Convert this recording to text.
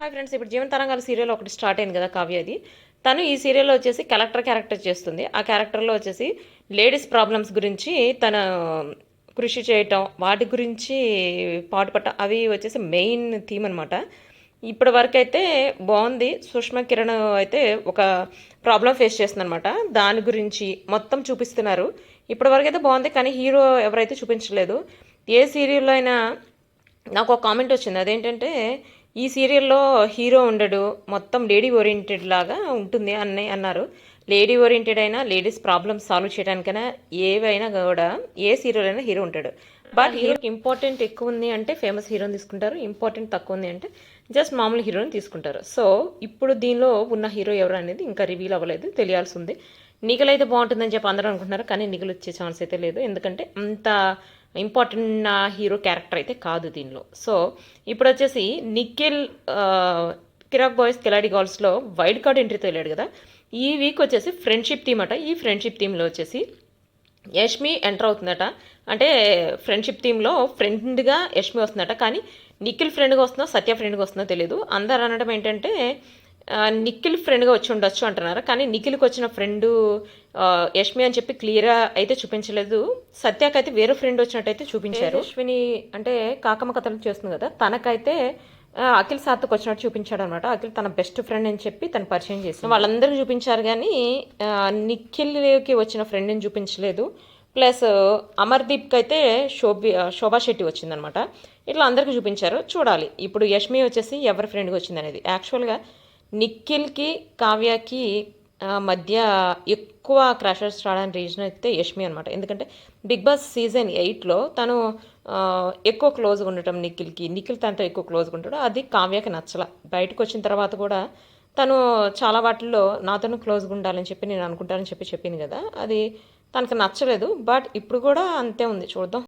Hi friends ఇప్పుడు జీవన తరంగాల సీరియల్ ఒకటి స్టార్ట్ అయింది కదా కావ్యది తను ఈ సీరియల్లో వచ్చేసి కలెక్టర్ క్యారెక్టర్ చేస్తుంది. ఆ క్యారెక్టర్లో వచ్చేసి లేడీస్ ప్రాబ్లమ్స్ గురించి తన కృషి చేయటం వాటి గురించి పాటుపడటం అవి వచ్చేసి మెయిన్ థీమ్ అనమాట ఇప్పటి వరకు అయితే బాగుంది. సుష్మా కిరణ్ అయితే ఒక ప్రాబ్లం ఫేస్ చేస్తుంది అనమాట దాని గురించి మొత్తం చూపిస్తున్నారు. ఇప్పటి వరకు అయితే బాగుంది కానీ హీరో ఎవరైతే చూపించలేదు. ఏ సీరియల్లో అయినా నాకు ఒక కామెంట్ వచ్చింది. అదేంటంటే ఈ సీరియల్లో హీరో ఉండడు. మొత్తం లేడీ ఓరియంటెడ్ లాగా ఉంటుంది అని అన్నారు. లేడీ ఓరియంటెడ్ అయినా లేడీస్ ప్రాబ్లమ్స్ సాల్వ్ చేయడానికైనా ఏవైనా కూడా ఏ సీరియల్ అయినా హీరో ఉంటాడు. బట్ హీరోకి ఇంపార్టెంట్ ఎక్కువ ఉంది అంటే ఫేమస్ హీరోని తీసుకుంటారు. ఇంపార్టెంట్ తక్కువ ఉంది అంటే జస్ట్ మామూలు హీరోని తీసుకుంటారు. సో ఇప్పుడు దీనిలో ఉన్న హీరో ఎవరు అనేది ఇంకా రివీల్ అవ్వలేదు తెలియాల్సి ఉంది. నిగల్ అయితే బాగుంటుందని చెప్పి అందరూ అనుకుంటున్నారు కానీ నిఘలు వచ్చే ఛాన్స్ అయితే లేదు. ఎందుకంటే అంత ఇంపార్టెంట్ నా హీరో క్యారెక్టర్ అయితే కాదు దీనిలో. సో ఇప్పుడు వచ్చేసి నిఖిల్ కిరాక్ బాయ్స్ కిలాడి గర్ల్స్లో వైల్డ్ కార్డ్ ఎంట్రీతో వెళ్ళాడు కదా. ఈ వీక్ వచ్చేసి ఫ్రెండ్షిప్ థీమ్ అట. ఈ ఫ్రెండ్షిప్ థీమ్లో వచ్చేసి యష్మి ఎంటర్ అవుతుందట. అంటే ఫ్రెండ్షిప్ టీంలో ఫ్రెండ్గా యష్మి వస్తుందట. కానీ నిఖిల్ ఫ్రెండ్గా వస్తుందో సత్య ఫ్రెండ్గా వస్తుందో తెలియదు అందరు అనడం ఏంటంటే నిఖిల్ ఫ్రెండ్గా వచ్చి ఉండొచ్చు అంటున్నారు. కానీ నిఖిల్కి వచ్చిన ఫ్రెండ్ యష్మి అని చెప్పి క్లియర్గా అయితే చూపించలేదు. సత్యకి అయితే వేరే ఫ్రెండ్ వచ్చినట్టయితే చూపించారు. యశ్విని అంటే కాకమ్మ కథలు చేస్తుంది కదా తనకైతే అఖిల్ సాత్కు వచ్చినట్టు చూపించాడు అనమాట అఖిల్ తన బెస్ట్ ఫ్రెండ్ అని చెప్పి తను పరిచయం చేసి వాళ్ళందరూ చూపించారు కానీ నిఖిల్కి వచ్చిన ఫ్రెండ్ని చూపించలేదు. ప్లస్ అమర్దీప్కి అయితే శోభి శోభా శెట్టి వచ్చిందనమాట. ఇట్లా అందరికీ చూపించారు. చూడాలి. ఇప్పుడు యష్మి వచ్చేసి ఎవరి ఫ్రెండ్కి వచ్చింది అనేది యాక్చువల్గా నిఖిల్కి కావ్యకి మధ్య ఎక్కువ క్రాషర్స్ రావడానికి రీజన్ అయితే యష్మి అనమాట ఎందుకంటే బిగ్ బాస్ సీజన్ ఎయిట్లో తను ఎక్కువ క్లోజ్గా ఉండటం నిఖిల్కి నిఖిల్ తనతో ఎక్కువ క్లోజ్గా ఉంటాడు. అది కావ్యకి నచ్చల. బయటకు వచ్చిన తర్వాత కూడా తను చాలా వాటిల్లో నాతోనూ క్లోజ్గా ఉండాలని చెప్పి నేను అనుకుంటానని చెప్పి చెప్పింది కదా. అది తనకు నచ్చలేదు. బట్ ఇప్పుడు కూడా అంతే ఉంది. చూద్దాం.